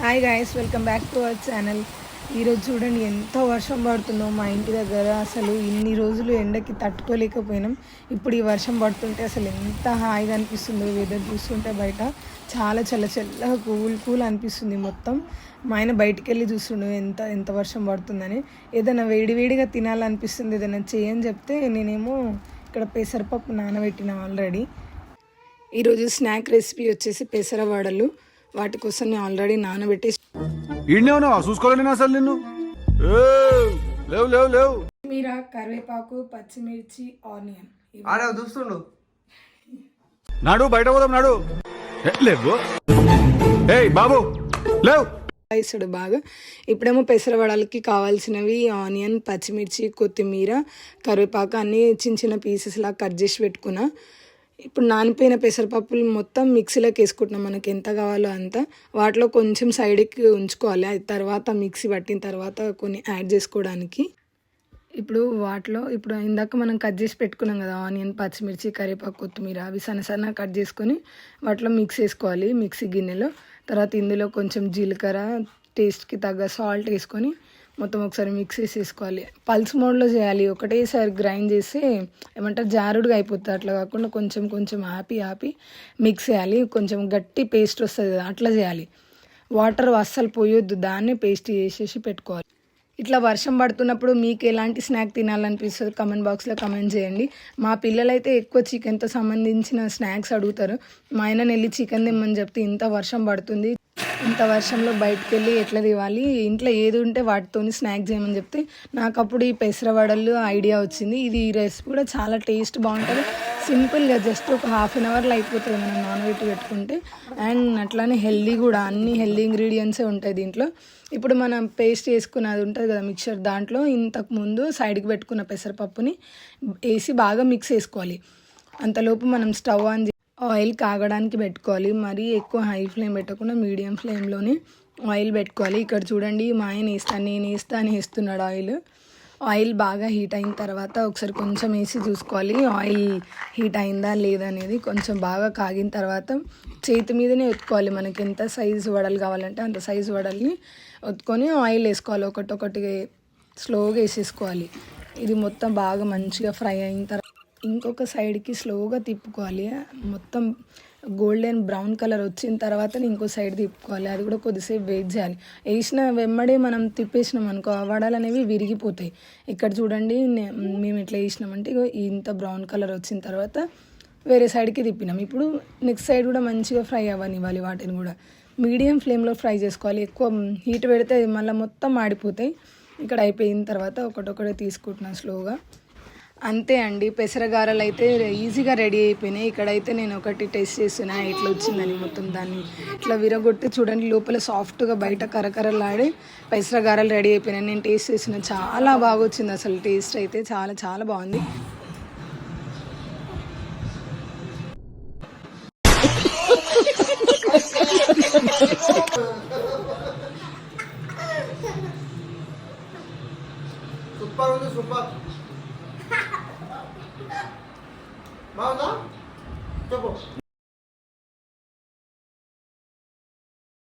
Hi guys welcome back to our channel ఈరోజు చూడండి ఎంత వర్షం పడుతుందో మా ఇంటి దగ్గర. అసలు ఇన్ని రోజులు ఎండకి తట్టుకోలేకపోయినాం. ఇప్పుడు ఈ వర్షం పడుతుంటే అసలు ఎంత హాయిగా అనిపిస్తుందో వెదర్ చూస్తుంటే బయట చాలా చల్ల చల్లగా కూల్ కూల్ అనిపిస్తుంది మొత్తం. మా ఆయన బయటికి వెళ్ళి చూస్తుండు ఎంత ఎంత వర్షం పడుతుందని. ఏదైనా వేడివేడిగా తినాలనిపిస్తుంది ఏదైనా చేయని చెప్తే నేనేమో ఇక్కడ పెసరపప్పు నానబెట్టిన ఆల్రెడీ ఈరోజు స్నాక్ రెసిపీ వచ్చేసి పెసర వడలు వాటి కోసం నేను ఆల్రెడీ నానబెట్టి నేను అసలు నిన్ను. లేవు లేవు లేవు. కొత్తిమీర కరివేపాకు పచ్చిమిర్చి ఆనియన్. ఆడ చూస్తుండు. నాడు బయట పోదాం నాడు. ఏ, లేవు. ఏయ్ బాబు లేవు. వేసాడు బాగా. ఇప్పుడేమో పెసర వడలకి కావాల్సినవి ఆనియన్ పచ్చిమిర్చి కొత్తిమీర కరివేపాకు అన్నీ చిన్న చిన్న పీసెస్ లా కట్ చేసి పెట్టుకున్నా. ఇప్పుడు నానిపోయిన పెసరపప్పులు మొత్తం మిక్సీలోకి వేసుకుంటున్నాం. మనకి ఎంత కావాలో అంత. వాటిలో కొంచెం సైడ్కి ఉంచుకోవాలి. అది తర్వాత మిక్సీ పట్టిన తర్వాత కొన్ని యాడ్ చేసుకోవడానికి. ఇప్పుడు వాటిలో ఇప్పుడు ఇందాక మనం కట్ చేసి పెట్టుకున్నాం కదా ఆనియన్ పచ్చిమిర్చి కరివేపాకు కొత్తిమీర అవి సన్న సన్న కట్ చేసుకొని వాటిలో మిక్స్ వేసుకోవాలి మిక్సీ గిన్నెలో. తర్వాత ఇందులో కొంచెం జీలకర్ర టేస్ట్కి తగ్గ సాల్ట్ వేసుకొని మొత్తం ఒకసారి మిక్స్ చేసేసుకోవాలి. పల్స్ మోడ్లో చేయాలి. ఒకటేసారి గ్రైండ్ చేస్తే ఏమంటారు జారుడుగా అయిపోతుంది. అట్లా కాకుండా కొంచెం కొంచెం ఆపి ఆపి మిక్స్ చేయాలి. కొంచెం గట్టి పేస్ట్ వస్తుంది కదా అట్లా చేయాలి. వాటర్ అస్సలు పోయొద్దు. దాన్నే పేస్ట్ చేసేసి పెట్టుకోవాలి. ఇట్లా వర్షం పడుతున్నప్పుడు మీకు ఎలాంటి స్నాక్ తినాలనిపిస్తుంది కమెంట్ బాక్స్లో కమెంట్ చేయండి. మా పిల్లలైతే ఎక్కువ చికెన్తో సంబంధించిన స్నాక్స్ అడుగుతారు. మా ఆయన వెళ్ళి చికెన్ తిమ్మని చెప్తే ఇంత వర్షం పడుతుంది. ఇంత వర్షంలో బయటకు వెళ్ళి ఎట్లా తేవాలి? ఇంట్లో ఏది ఉంటే వాటితోని స్నాక్ చేయమని చెప్తే నాకు అప్పుడు ఈ పెసర వడలు ఐడియా వచ్చింది. ఇది ఈ రెసిపీ కూడా చాలా టేస్ట్ బాగుంటుంది. సింపుల్గా జస్ట్ ఒక హాఫ్ అన్ అవర్లో అయిపోతుంది మనం నాన్ వెజ్ పెట్టుకుంటే. అండ్ అట్లానే హెల్దీ కూడా అన్ని హెల్దీ ఇంగ్రీడియంట్సే ఉంటాయి దీంట్లో. ఇప్పుడు మనం పేస్ట్ చేసుకున్నది ఉంటుంది కదా మిక్చర్ దాంట్లో ఇంతకు ముందు సైడ్కి పెట్టుకున్న పెసరపప్పుని వేసి బాగా మిక్స్ చేసుకోవాలి. అంతలోపు మనం స్టవ్ ఆన్ ఆయిల్ కాగడానికి పెట్టుకోవాలి. మరీ ఎక్కువ హై ఫ్లేమ్ పెట్టకుండా మీడియం ఫ్లేమ్లోనే ఆయిల్ పెట్టుకోవాలి. ఇక్కడ చూడండి మా ఆయన వేస్తాను నేను వేస్తా అని వేస్తున్నాడు ఆయిల్. ఆయిల్ బాగా హీట్ అయిన తర్వాత ఒకసారి కొంచెం వేసి చూసుకోవాలి. ఆయిల్ హీట్ అయిందా లేదా అనేది కొంచెం బాగా కాగిన తర్వాత చేతి మీదనే ఒత్తుకోవాలి మనకి. ఎంత సైజు వడలు కావాలంటే అంత సైజు వడల్ని ఒత్తుకొని ఆయిల్ వేసుకోవాలి. ఒకటి స్లోగా వేసేసుకోవాలి. ఇది మొత్తం బాగా మంచిగా ఫ్రై అయిన తర్వాత ఇంకొక సైడ్కి స్లోగా తిప్పుకోవాలి. మొత్తం గోల్డెన్ బ్రౌన్ కలర్ వచ్చిన తర్వాత ఇంకో సైడ్ తిప్పుకోవాలి. అది కూడా కొద్దిసేపు వెయిట్ చేయాలి. వేసిన వెమ్మడే మనం తిప్పేసినాం అనుకో ఆ వడలు అనేవి విరిగిపోతాయి. ఇక్కడ చూడండి మేము ఎట్లా వేసినామంటే ఇంత బ్రౌన్ కలర్ వచ్చిన తర్వాత వేరే సైడ్కి తిప్పినాం. ఇప్పుడు నెక్స్ట్ సైడ్ కూడా మంచిగా ఫ్రై అవ్వనివ్వాలి వాటిని కూడా. మీడియం ఫ్లేమ్లో ఫ్రై చేసుకోవాలి. ఎక్కువ హీట్ పెడితే మళ్ళీ మొత్తం ఆడిపోతాయి ఇక్కడ అయిపోయిన తర్వాత ఒకటొకటి తీసుకుంటున్నాను స్లోగా. అంతే అండి. పెసరగారలు అయితే ఈజీగా రెడీ అయిపోయినాయి. ఇక్కడైతే నేను ఒకటి టేస్ట్ చేసినా ఎట్లా వచ్చిందని మొత్తం దాన్ని ఇట్లా విరగొట్టి చూడండి లోపల సాఫ్ట్గా బయట కరకరలాడి పెసరగారలు రెడీ అయిపోయినాయి. నేను టేస్ట్ చేసిన చాలా బాగా వచ్చింది అసలు టేస్ట్ అయితే. చాలా చాలా బాగుంది. సూపర్ ఉంది సూపర్. బాగుందా? చెప్పు.